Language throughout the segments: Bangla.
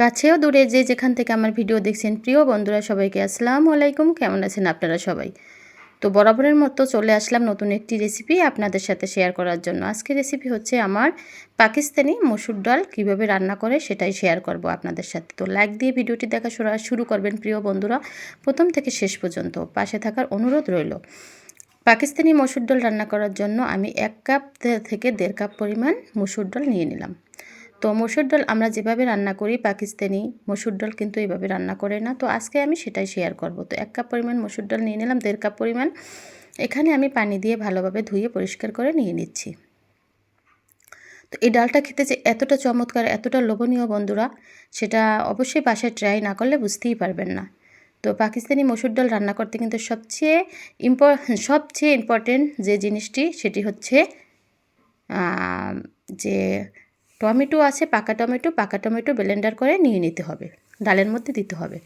কাছেও দূরে যে যেখান থেকে আমার ভিডিও দেখছেন, প্রিয় বন্ধুরা সবাইকে আসসালামু আলাইকুম। কেমন আছেন আপনারা সবাই? তো বরাবরের মতো চলে আসলাম নতুন একটি রেসিপি আপনাদের সাথে শেয়ার করার জন্য। আজকে রেসিপি হচ্ছে আমার পাকিস্তানি মসুর ডাল কীভাবে রান্না করে সেটাই শেয়ার করব আপনাদের সাথে। তো লাইক দিয়ে ভিডিওটি দেখা শোনা শুরু করবেন, প্রিয় বন্ধুরা। প্রথম থেকে শেষ পর্যন্ত পাশে থাকার অনুরোধ রইল। পাকিস্তানি মসুর ডাল রান্না করার জন্য আমি এক কাপ থেকে দেড় কাপ পরিমাণ মসুর ডাল নিয়ে নিলাম। তো মসুর ডাল আমরা যেভাবে রান্না করি পাকিস্তানি মসুর ডাল কিন্তু এইভাবে রান্না করে না। তো আজকে আমি সেটাই শেয়ার করব। তো এক কাপ পরিমাণ মসুর ডাল নিয়ে নিলাম, দেড় কাপ পরিমাণ। এখানে আমি পানি দিয়ে ভালোভাবে ধুয়ে পরিষ্কার করে নিয়ে নিচ্ছি। তো এই ডালটা খেতে যে এতটা চমৎকার, এতটা লোভনীয় বন্ধুরা, সেটা অবশ্যই বাসায় ট্রাই না করলে বুঝতেই পারবেন না। তো পাকিস্তানি মসুর ডাল রান্না করতে কিন্তু সবচেয়ে ইম্প সবচেয়ে ইম্পর্টেন্ট যে জিনিসটি, সেটি হচ্ছে যে টমেটো আছে, পাকা টমেটো পাকা টমেটো ব্লেন্ডার করে নিয়ে নিতে হবে, ডালের মধ্যে দিতে হবে।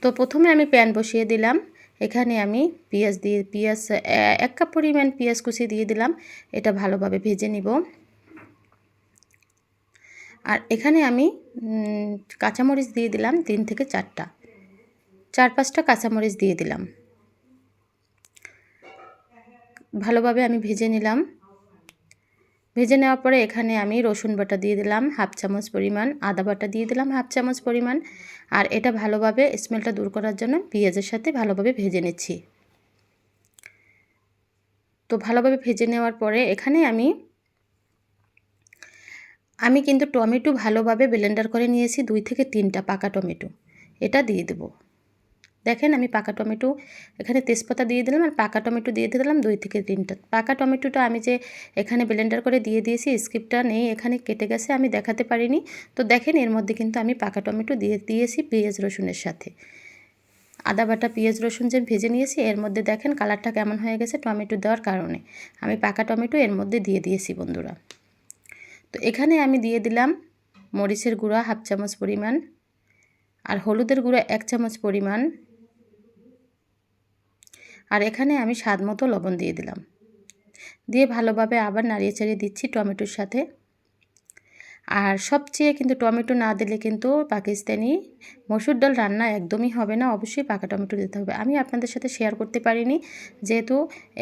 তো প্রথমে আমি প্যান বসিয়ে দিলাম, এখানে আমি পেঁয়াজ দিয়ে, পেঁয়াজ এক কাপ পরিমাণ পেঁয়াজ কুচি দিয়ে দিলাম, এটা ভালোভাবে ভেজে নিব। আর এখানে আমি কাঁচামরিচ দিয়ে দিলাম তিন থেকে চারটা, চার পাঁচটা কাঁচামরিচ দিয়ে দিলাম। ভালোভাবে আমি ভেজে নিলাম। ভেজে নেওয়ার পরে এখানে আমি রসুন বাটা দিয়ে দিলাম, হাফ চামচ পরিমাণ, আদা বাটা দিয়ে দিলাম হাফ চামচ পরিমাণ, আর এটা ভালোভাবে স্মেলটা দূর করার জন্য পেঁয়াজের সাথে ভালোভাবে ভেজে নিচ্ছি। তো ভালোভাবে ভেজে নেওয়ার পরে এখানে আমি আমি কিন্তু টমেটো ভালোভাবে ব্লেন্ডার করে নিয়েছি, দুই থেকে তিনটা পাকা টমেটো। এটা দিয়ে দেবো। দেখেন আমি পাকা টমেটো এখানে তেজপাতা দিয়ে দিলাম আর পাকা টমেটো দিয়ে দিলাম দুই থেকে তিনটা। পাকা টমেটোটা আমি যে এখানে ব্লেন্ডার করে দিয়ে দিয়েছি স্কিপটা নেই, এখানে কেটে গেছে, আমি দেখাতে পারিনি। তো দেখেন এর মধ্যে কিন্তু আমি পাকা টমেটো দিয়ে দিয়েছি পেঁয়াজ রসুনের সাথে। আদা বাটা, পেঁয়াজ রসুন যে ভেজে নিয়েছি, এর মধ্যে দেখেন কালারটা কেমন হয়ে গেছে টমেটো দেওয়ার কারণে। আমি পাকা টমেটো এর মধ্যে দিয়ে দিয়েছি বন্ধুরা। তো এখানে আমি দিয়ে দিলাম মরিচের গুঁড়া হাফ চামচ পরিমাণ আর হলুদের গুঁড়া এক চামচ পরিমাণ আর এখানে আমি স্বাদ মতো লবণ দিয়ে দিলাম। দিয়ে ভালোভাবে আবার নাড়িয়ে চাড়িয়ে দিচ্ছি টমেটোর সাথে। আর সবচেয়ে কিন্তু টমেটো না দিলে কিন্তু পাকিস্তানি মসুর ডাল রান্না একদমই হবে না, অবশ্যই পাকা টমেটো দিতে হবে। আমি আপনাদের সাথে শেয়ার করতে পারিনি, যেহেতু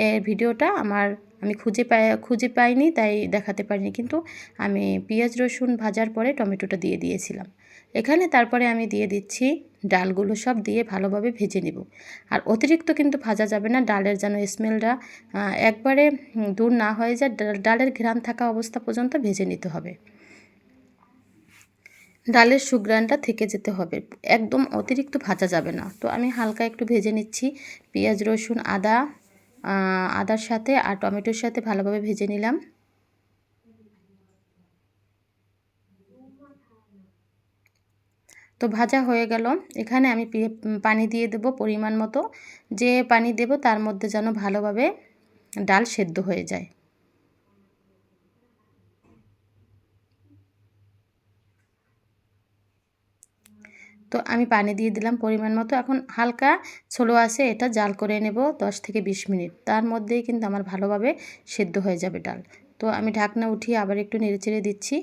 এর ভিডিওটা আমার, আমি খুঁজে পাই, খুঁজে পাইনি, তাই দেখাতে পারিনি। কিন্তু আমি পেঁয়াজ রসুন ভাজার পরে টমেটোটা দিয়ে দিয়েছিলাম। এখানে তারপরে আমি দিয়ে দিচ্ছি ডালগুলো সব দিয়ে ভালোভাবে ভেজে নিব। আর অতিরিক্ত কিন্তু ভাজা যাবে না, ডালের যেন স্মেলটা একবারে দূর না হয়ে যায় ডালের ঘ্রাণ থাকা অবস্থা পর্যন্ত ভেজে নিতে হবে। ডালের সুগ্রানটা থেকে যেতে হবে, একদম অতিরিক্ত ভাজা যাবে না। তো আমি হালকা একটু ভেজে নিচ্ছি, পেঁয়াজ, রসুন, আদা আদার সাথে আর টমেটোর সাথে ভালোভাবে ভেজে নিলাম। তো ভাজা হয়ে গেল। এখানে আমি পানি দিয়ে দেব পরিমাণ মতো। যে পানি দেব তার মধ্যে যেন ভালোভাবে ডাল সেদ্ধ হয়ে যায়। তো আমি পানি দিয়ে দিলাম পরিমাণ মতো। এখন হালকা ছোলো আছে, এটা জাল করে নেব দশ থেকে বিশ মিনিট। তার মধ্যেই কিন্তু আমার ভালোভাবে সেদ্ধ হয়ে যাবে ডাল। তো আমি ঢাকনা উঠিয়ে আবার একটু নেড়ে চেড়ে দিচ্ছি।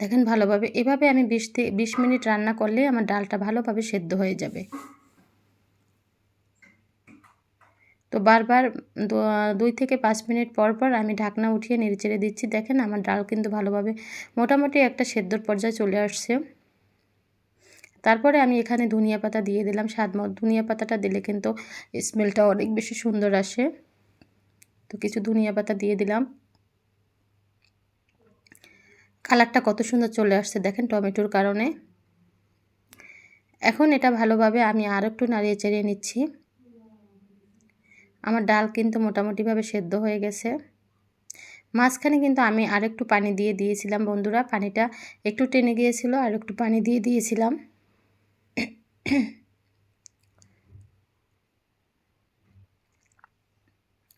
দেখেন ভালোভাবে, এভাবে আমি বিশ থেকে বিশ মিনিট রান্না করলে আমার ডালটা ভালোভাবে সেদ্ধ হয়ে যাবে। তো বারবার দুই থেকে পাঁচ মিনিট পর পর আমি ঢাকনা উঠিয়ে নেড়েচেড়ে দিচ্ছি। দেখেন আমার ডাল কিন্তু ভালোভাবে মোটামুটি একটা সেদ্ধর পর্যায়ে চলে আসছে। তারপরে আমি এখানে ধনিয়া পাতা দিয়ে দিলাম। স্বাদ ধনিয়া পাতাটা দিলে কিন্তু স্মেলটা অনেক বেশি সুন্দর আসে। তো কিছু ধনিয়া পাতা দিয়ে দিলাম। কালারটা কত সুন্দর চলে আসছে দেখেন টমেটোর কারণে। এখন এটা ভালোভাবে আমি আর একটু নাড়িয়ে চাড়িয়ে নিচ্ছি। আমার ডাল কিন্তু মোটামুটিভাবে সেদ্ধ হয়ে গেছে। মাঝখানে কিন্তু আমি আর একটু পানি দিয়ে দিয়েছিলাম বন্ধুরা, পানিটা একটু টেনে গিয়েছিল আর একটু পানি দিয়ে দিয়েছিলাম।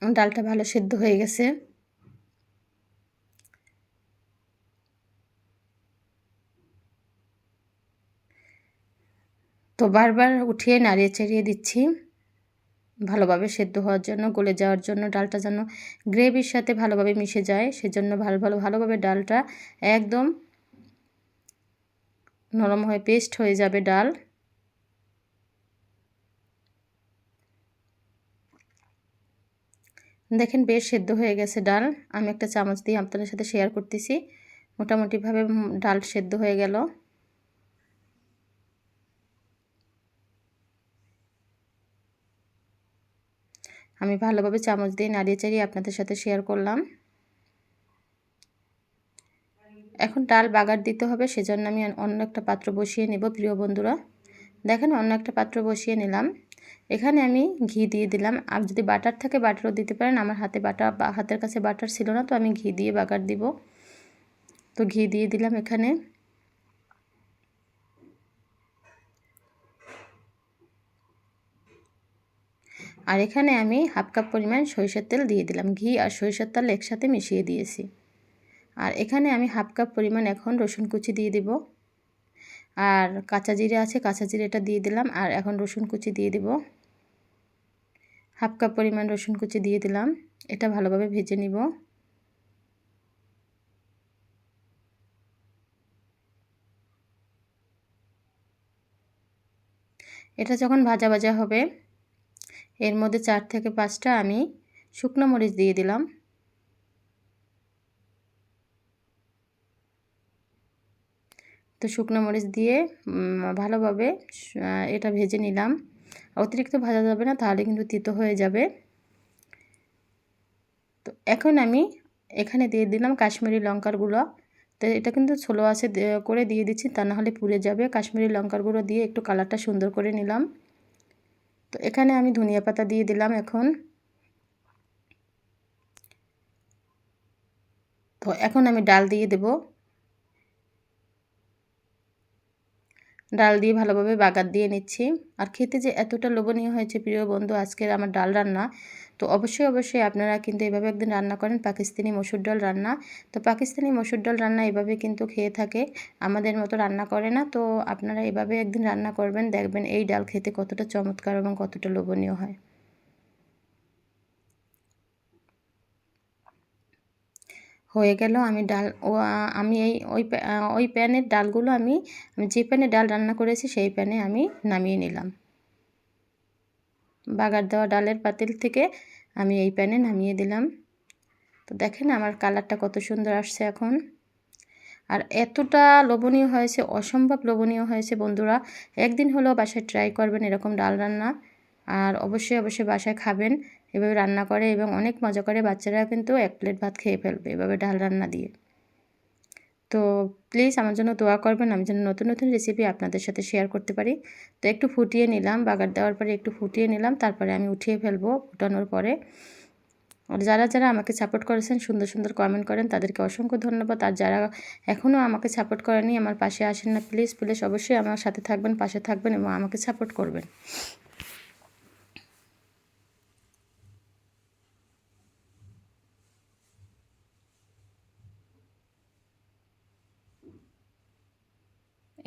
ডালটা ভালো সেদ্ধ হয়ে গেছে। তো বারবার উঠিয়ে নাড়িয়ে চাড়িয়ে দিচ্ছি। ভালোভাবে সেদ্ধ হওয়ার জন্য, গলে যাওয়ার জন্য, ডালটা যেন গ্রেভির সাথে ভালোভাবে মিশে যায়, সেজন্য ভালো ভালো, ভালোভাবে ডালটা একদম নরম হয়ে পেস্ট হয়ে যাবে ডাল। দেখেন বেশ সেদ্ধ হয়ে গেছে ডাল। আমি একটা চামচ দিয়ে আপনাদের সাথে শেয়ার করতেছি। মোটামুটিভাবে ডাল সেদ্ধ হয়ে গেল। আমি ভালোভাবে চামচ দিয়ে নাড়িয়ে চাড়িয়ে আপনাদের সাথে শেয়ার করলাম। এখন ডাল বাগার দিতে হবে, সেজন্য আমি অন্য একটা পাত্র বসিয়ে নেব, প্রিয় বন্ধুরা। দেখেন, অন্য একটা পাত্র বসিয়ে নিলাম। এখানে আমি ঘি দিয়ে দিলাম। আর যদি বাটার থাকে, বাটারও দিতে পারেন। আমার হাতে বাটার হাতের কাছে বাটার ছিল না, তো আমি ঘি দিয়ে বাগার দিব। তো ঘি দিয়ে দিলাম এখানে। আর এখানে আমি হাফ কাপ পরিমাণ সরিষার তেল দিয়ে দিলাম। ঘি আর সরিষার তেল একসাথে মিশিয়ে দিয়েছি। আর এখানে আমি হাফ কাপ পরিমাণ এখন রসুন কুচি দিয়ে দিব। আর কাঁচা জিরে আছে, কাঁচা জিরেটা দিয়ে দিলাম। আর এখন রসুন কুচি দিয়ে দিব। হাফ কাপ পরিমাণ রসুন কুচি দিয়ে দিলাম। এটা ভালোভাবে ভেজে নিব। এটা যখন ভাজা ভাজা হবে এর মধ্যে চার থেকে পাঁচটা আমি শুকনো মরিচ দিয়ে দিলাম। তো শুকনো মরিচ দিয়ে ভালোভাবে এটা ভেজে নিলাম। অতিরিক্ত ভাজা যাবে না, তাহলে কিন্তু তিতো হয়ে যাবে। তো এখন আমি এখানে দিয়ে দিলাম কাশ্মীরি লঙ্কার গুঁড়ো। তো এটা কিন্তু ছোলো আছে করে দিয়ে দিচ্ছি, তা নাহলে পুড়ে যাবে। কাশ্মীরি লঙ্কার গুঁড়ো দিয়ে একটু কালারটা সুন্দর করে নিলাম। তো এখানে আমি ধনিয়া পাতা দিয়ে দিলাম এখন। তো এখন আমি ডাল দিয়ে দেব। ডাল দিয়ে ভালোভাবে বাগার দিয়ে নিচ্ছি। আর খেতে যে এতটা লোভনীয় হয়েছে প্রিয় বন্ধু, আজকের আমার ডাল রান্না, তো অবশ্যই অবশ্যই আপনারা কিন্তু এভাবে একদিন রান্না করেন, পাকিস্তানি মসুর ডাল রান্না। তো পাকিস্তানি মসুর ডাল রান্না এভাবে কিন্তু খেয়ে থাকে, আমাদের মতো রান্না করে না। তো আপনারা এভাবে একদিন রান্না করবেন, দেখবেন এই ডাল খেতে কতটা চমৎকার এবং কতটা লোভনীয় হয়। হয়ে গেল। আমি ডাল আমি এই, ওই ওই প্যানের ডালগুলো আমি যে প্যানে ডাল রান্না করেছি সেই প্যানে আমি নামিয়ে নিলাম। বাগার দেওয়া ডালের পাতিল থেকে আমি এই প্যানে নামিয়ে দিলাম। তো দেখেন আমার কালারটা কত সুন্দর আসছে এখন। আর এতটা লোভনীয় হয়েছে, অসম্ভব লোভনীয় হয়েছে বন্ধুরা। একদিন হলেও বাসায় ট্রাই করবেন এরকম ডাল রান্না। আর অবশ্যই অবশ্যই বাসায় খাবেন। এভাবে রান্না করে এবং অনেক মজা করে বাচ্চারা কিন্তু এক প্লেট ভাত খেয়ে ফেলবে এভাবে ডাল রান্না দিয়ে। তো প্লিজ আমার জন্য দোয়া করবেন, আমি যেন নতুন নতুন রেসিপি আপনাদের সাথে শেয়ার করতে পারি। তো একটু ফুটিয়ে নিলাম, বাগার দেওয়ার পরে একটু ফুটিয়ে নিলাম, তারপরে আমি উঠিয়ে ফেলব ফুটানোর পরে। আর যারা যারা আমাকে সাপোর্ট করেছেন, সুন্দর সুন্দর কমেন্ট করেন, তাদেরকে অসংখ্য ধন্যবাদ। আর যারা এখনও আমাকে সাপোর্ট করেনি আমার পাশে আসেন না প্লিজ প্লিজ অবশ্যই আমার সাথে থাকবেন, পাশে থাকবেন এবং আমাকে সাপোর্ট করবেন।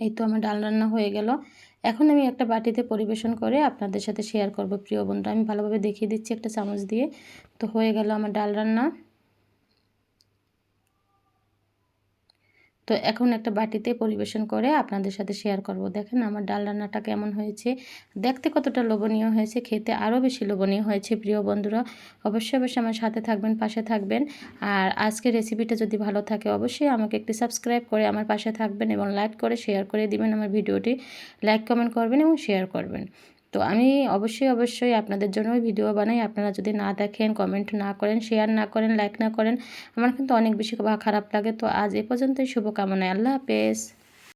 এই তো আমার ডাল রান্না হয়ে গেল। এখন আমি একটা বাটিতে পরিবেশন করে আপনাদের সাথে শেয়ার করব। প্রিয় বন্ধু আমি ভালোভাবে দেখিয়ে দিচ্ছি একটা চামচ দিয়ে। তো হয়ে গেল আমার ডাল রান্না। তো এখন একটা বাটিতে পরিবেশন করে আপনাদের সাথে শেয়ার করব। দেখেন আমার ডাল রান্নাটা কেমন হয়েছে। দেখতে কতটা লোভনীয় হয়েছে, খেতে আরও বেশি লোভনীয় হয়েছে, প্রিয় বন্ধুরা। অবশ্যই অবশ্যই আমার সাথে থাকবেন, পাশে থাকবেন। আর আজকের রেসিপিটা যদি ভালো থাকে, অবশ্যই আমাকে একটি সাবস্ক্রাইব করে আমার পাশে থাকবেন এবং লাইক করে শেয়ার করে দিবেন আমার ভিডিওটি। লাইক কমেন্ট করবেন এবং শেয়ার করবেন। তো আমি অবশ্যই অবশ্যই আপনাদের জন্য ভিডিও বানাই। আপনারা যদি না দেখেন কমেন্ট না করেন শেয়ার না করেন লাইক না করেন, আমার কিন্তু অনেক বেশি খারাপ লাগে। তো আজ এ পর্যন্তই, শুভকামনায়। আল্লাহ হাফেজ।